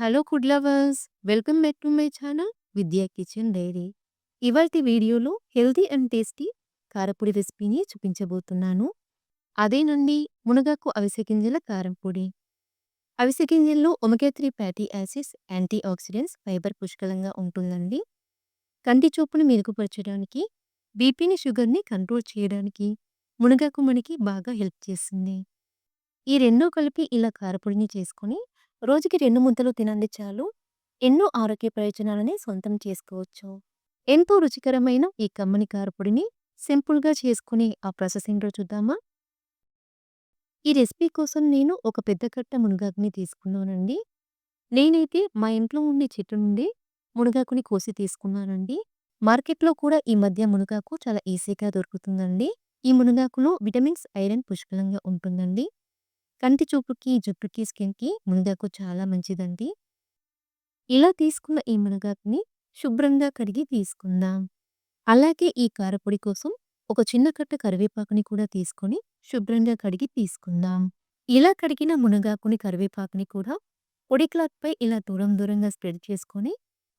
Hello food lovers welcome back to my channel Vidya kitchen diary ఇవాల్టి వీడియోలో healthy and tasty కారపొడి రెసిపీని చూపించబోతున్నాను. అదేనండి మునగాకు అవిసె గింజల కారంపొడి అవిసె గింజల్లో omega three fatty acids antioxidants fibre పుష్కలంగా ఉంటుందండి. కంటి చూపును మెరుగుపరచడానికి బీపీని షుగర్ని కంట్రోల్ చేయడానికి మునగాకు మనకి బాగా హెల్ప్ చేస్తుంది. ఈ రెండూ కలిపి ఇలా కారపొడిని చేసుకొని రోజుకి రెండు ముద్దలు తినండి చాలు. ఎన్నో ఆరోగ్య ప్రయోజనాలని సొంతం చేసుకోవచ్చు. ఎంతో రుచికరమైన ఈ కమ్మని కారపొడిని సింపుల్గా చేసుకునే ఆ ప్రాసెసింగ్లో చూద్దామా? ఈ రెసిపీ కోసం నేను ఒక పెద్ద కట్ట మునగాకుని తీసుకున్నానండి. నేనైతే మా ఇంట్లో ఉండే చెట్టు నుండి మునగాకుని కోసి తీసుకున్నానండి. మార్కెట్లో కూడా ఈ మధ్య మునగాకు చాలా ఈజీగా దొరుకుతుందండి. ఈ మునగాకులో విటమిన్స్ ఐరన్ పుష్కలంగా ఉంటుందండి. కంటి చూపుకి జుట్టుకి స్కిన్కి మునగాకు చాలా మంచిదండి. ఇలా తీసుకున్న ఈ మునగాకుని శుభ్రంగా కడిగి తీసుకుందాం. అలాగే ఈ కారపొడి కోసం ఒక చిన్న కట్ట కరివేపాకుని కూడా తీసుకొని శుభ్రంగా కడిగి తీసుకుందాం. ఇలా కడిగిన మునగాకుని కరివేపాకుని కూడా పొడి క్లాత్పై ఇలా దూరం దూరంగా స్ప్రెడ్ చేసుకొని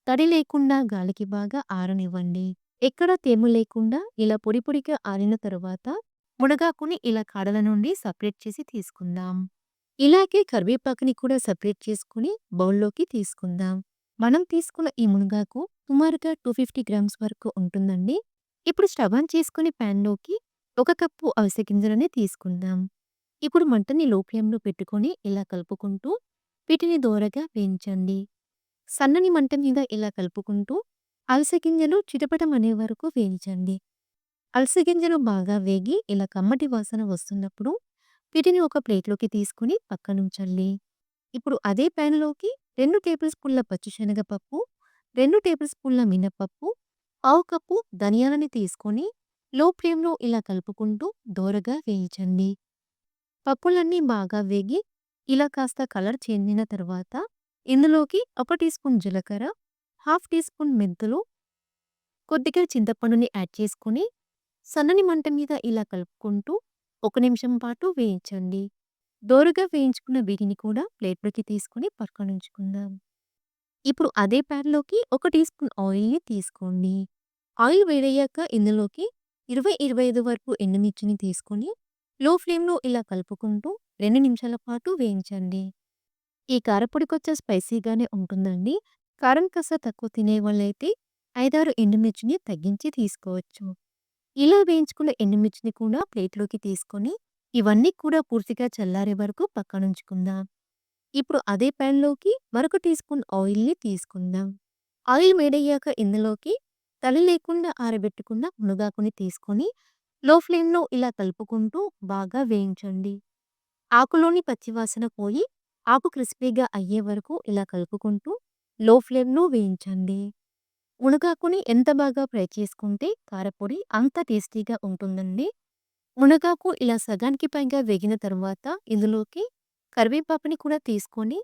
తడి లేకుండా గాలికి బాగా ఆరనివ్వండి. ఎక్కడ తేమ లేకుండా ఇలా పొడి పొడిగా ఆరిన తరువాత మునగాకుని ఇలా కాడల నుండి సపరేట్ చేసి తీసుకుందాం. ఇలాగే కరివేపాకుని కూడా సపరేట్ చేసుకుని బౌల్లోకి తీసుకుందాం. మనం తీసుకున్న ఈ మునగాకు సుమారుగా టూ ఫిఫ్టీ గ్రామ్స్ వరకు ఉంటుందండి. ఇప్పుడు స్టవ్ ఆన్ చేసుకుని ప్యాన్లోకి ఒక కప్పు అవిసె గింజలని తీసుకుందాం. ఇప్పుడు మంటని లోప్యంలో పెట్టుకొని ఇలా కలుపుకుంటూ వీటిని దోరగా వేయించండి. సన్నని మంట మీద ఇలా కలుపుకుంటూ అవిసె గింజలు చిటపటం అనే వరకు వేయించండి. అలసి గింజలు బాగా వేగి ఇలా కమ్మటి వాసన వస్తున్నప్పుడు వీటిని ఒక ప్లేట్లోకి తీసుకుని పక్కనుంచండి. ఇప్పుడు అదే ప్యాన్లోకి రెండు టేబుల్ స్పూన్ల పచ్చిశనగపప్పు రెండు టేబుల్ స్పూన్ల మినపప్పు పావు కప్పు ధనియాలని తీసుకొని లో ఫ్లేమ్లో ఇలా కలుపుకుంటూ దోరగా వేయించండి. పప్పులన్నీ బాగా వేగి ఇలా కాస్త కలర్ చెందిన తర్వాత ఇందులోకి ఒక టీ స్పూన్ జీలకర్ర హాఫ్ టీ స్పూన్ మెంతులు కొద్దిగా చింతపండుని యాడ్ చేసుకొని సన్నని మంట మీద ఇలా కలుపుకుంటూ ఒక నిమిషం పాటు వేయించండి. దోరగా వేయించుకున్న వీటిని కూడా ప్లేట్లోకి తీసుకుని పక్కనుంచుకుందాం ఇప్పుడు అదే ప్యాన్లోకి ఒక టీ స్పూన్ ఆయిల్ని తీసుకోండి. ఆయిల్ వేడయ్యాక ఇందులోకి ఇరవై ఇరవై ఐదు వరకు ఎండుమిర్చిని తీసుకొని లో ఫ్లేమ్లో ఇలా కలుపుకుంటూ రెండు నిమిషాల పాటు వేయించండి. ఈ కారపొడి స్పైసీగానే ఉంటుందండి. కారం కాస్త తక్కువ తినే వాళ్ళైతే ఐదారు ఎండుమిర్చిని తగ్గించి తీసుకోవచ్చు. ఇలా వేయించుకున్న ఎండుమిర్చిని కూడా ప్లేట్లోకి తీసుకొని ఇవన్నీ కూడా పూర్తిగా చల్లారే వరకు పక్కనుంచుకుందాం ఇప్పుడు అదే ప్యాన్లోకి మరొక టీ స్పూన్ ఆయిల్ని తీసుకుందాం. ఆయిల్ వేడయ్యాక ఇందులోకి తలి లేకుండా ఆరబెట్టుకున్న మునగాకుని తీసుకొని లో ఫ్లేమ్లో ఇలా కలుపుకుంటూ బాగా వేయించండి. ఆకులోని పచ్చివాసన పోయి ఆకు క్రిస్పీగా అయ్యే వరకు ఇలా కలుపుకుంటూ లో ఫ్లేమ్లో వేయించండి. మునగాకుని ఎంత బాగా ఫ్రై చేసుకుంటే కారపొడి అంత టేస్టీగా ఉంటుందండి. మునగాకు ఇలా సగానికి పైగా వేగిన తర్వాత ఇందులోకి కరివేపాకుని కూడా తీసుకొని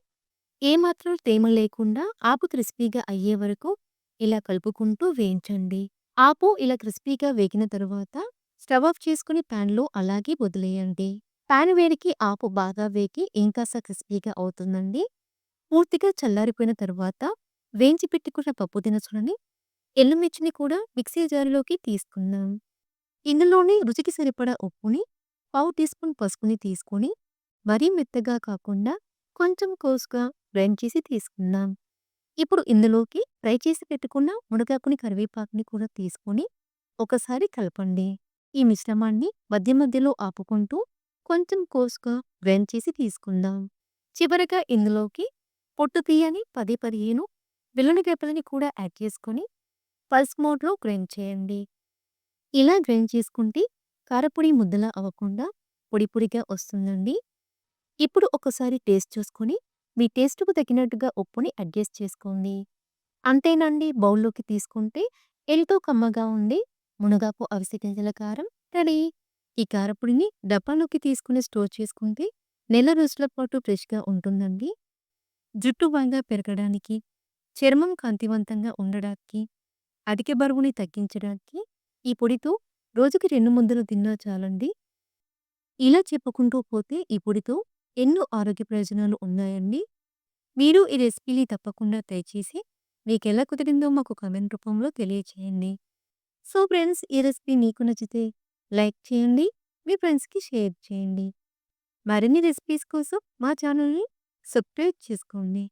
ఏమాత్రం తేమ లేకుండా ఆపు క్రిస్పీగా అయ్యే వరకు ఇలా కలుపుకుంటూ వేయించండి. ఆపు ఇలా క్రిస్పీగా వేగిన తరువాత స్టవ్ ఆఫ్ చేసుకుని ప్యాన్లో అలాగే వదిలేయండి. ప్యాన్ వేడికి ఆపు బాగా వేగి ఇంకాస్త క్రిస్పీగా అవుతుందండి. పూర్తిగా చల్లారిపోయిన తరువాత వేయించి పెట్టుకున్న పప్పు దినుసులని ఎల్లుమిర్చిని కూడా మిక్సీ జారులోకి తీసుకుందాం. ఇందులోనే రుచికి సరిపడా ఉప్పుని పావు టీ స్పూన్ పసుపుని తీసుకొని మరీ మెత్తగా కాకుండా కొంచెం కోసుగా గ్రైండ్ చేసి తీసుకుందాం. ఇప్పుడు ఇందులోకి ఫ్రై చేసి పెట్టుకున్న మునగాకుని కరివేపాకుని కూడా తీసుకొని ఒకసారి కలపండి. ఈ మిశ్రమాన్ని మధ్య మధ్యలో ఆపుకుంటూ కొంచెం కోసుగా గ్రైండ్ చేసి తీసుకుందాం. చివరగా ఇందులోకి పొట్టు తీయని పది పదిహేను వెల్లుల్లి కూడా యాడ్ చేసుకొని పల్స్ మోడ్లో గ్రైండ్ చేయండి. ఇలా గ్రైండ్ చేసుకుంటే కారపొడి ముద్దలా అవ్వకుండా పొడి పొడిగా వస్తుందండి. ఇప్పుడు ఒకసారి టేస్ట్ చూసుకొని మీ టేస్ట్కు తగినట్టుగా ఉప్పుని అడ్జస్ట్ చేసుకోండి. అంతేనండి బౌల్లోకి తీసుకుంటే ఎంతో కమ్మగా ఉండి మునగాకు అవిసె గింజల కారం రెడీ. ఈ కారపొడిని డబ్బాలోకి తీసుకుని స్టోర్ చేసుకుంటే నెల రోజుల పాటు ఫ్రెష్గా ఉంటుందండి. జుట్టు బాగా పెరగడానికి చర్మం కాంతివంతంగా ఉండడానికి అధిక బరువుని తగ్గించడానికి ఈ పొడితో రోజుకి రెండు ముద్దలు తిన్నా చాలండి ఇలా చెప్పుకుంటూ పోతే ఈ పొడితో ఎన్నో ఆరోగ్య ప్రయోజనాలు ఉన్నాయండి మీరు ఈ రెసిపీని తప్పకుండా ట్రై చేసి మీకెలా కుదిరిందో మాకు కామెంట్ రూపంలో తెలియచేయండి. సో ఫ్రెండ్స్ ఈ రెసిపీ మీకు నచ్చితే లైక్ చేయండి. మీ ఫ్రెండ్స్‌కి షేర్ చేయండి. మరిన్ని రెసిపీస్ కోసం మా ఛానల్‌ని సబ్స్క్రైబ్ చేసుకోండి.